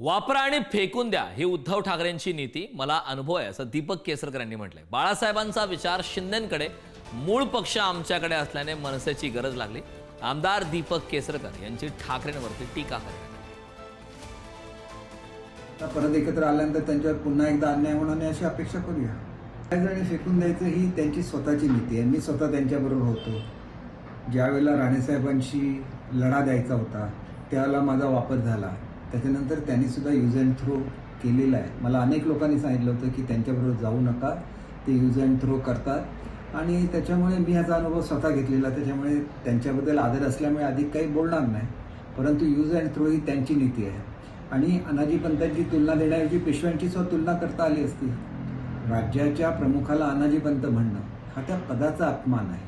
वापरा आणि फेकून द्या ही उद्धव ठाकरेंची नीती मला अनुभव आहे असं दीपक केसरकर यांनी म्हटलंय. बाळासाहेबांचा विचार शिंदेकडे मूळ पक्ष आमच्याकडे असल्याने मनसेची गरज लागली. आमदार दीपक केसरकर यांची ठाकरेंवरती टीका करण्यात आता परत एकत्र आल्यानंतर त्यांच्यावर पुन्हा एकदा अन्याय होणार नाही अशी अपेक्षा करूया. काय फेकून द्यायचं ही त्यांची स्वतःची नीती आहे. मी स्वतः त्यांच्याबरोबर होतो. ज्यावेळेला राणेसाहेबांशी लढा द्यायचा होता त्यावेळेला माझा वापर झाला. त्याच्यानंतर त्यांनी सुद्धा यूज अँड थ्रो केलेला आहे. मला अनेक लोकांनी सांगितलं होतं की त्यांच्याबरोबर जाऊ नका. ते यूज अँड थ्रो करतात. आणि त्याच्यामुळे मी ह्याचा अनुभव स्वतः घेतलेला. त्याच्यामुळे त्यांच्याबद्दल आदर असल्यामुळे अधिक काही बोलणार नाही. परंतु यूज अँड थ्रो ही त्यांची नीती आहे. आणि अनाजी पंतांची तुलना देण्याऐवजी पेशव्यांची सुद्धा तुलना करता आली असती. राज्याच्या प्रमुखाला अनाजी पंत म्हणणं हा त्या पदाचा अपमान आहे.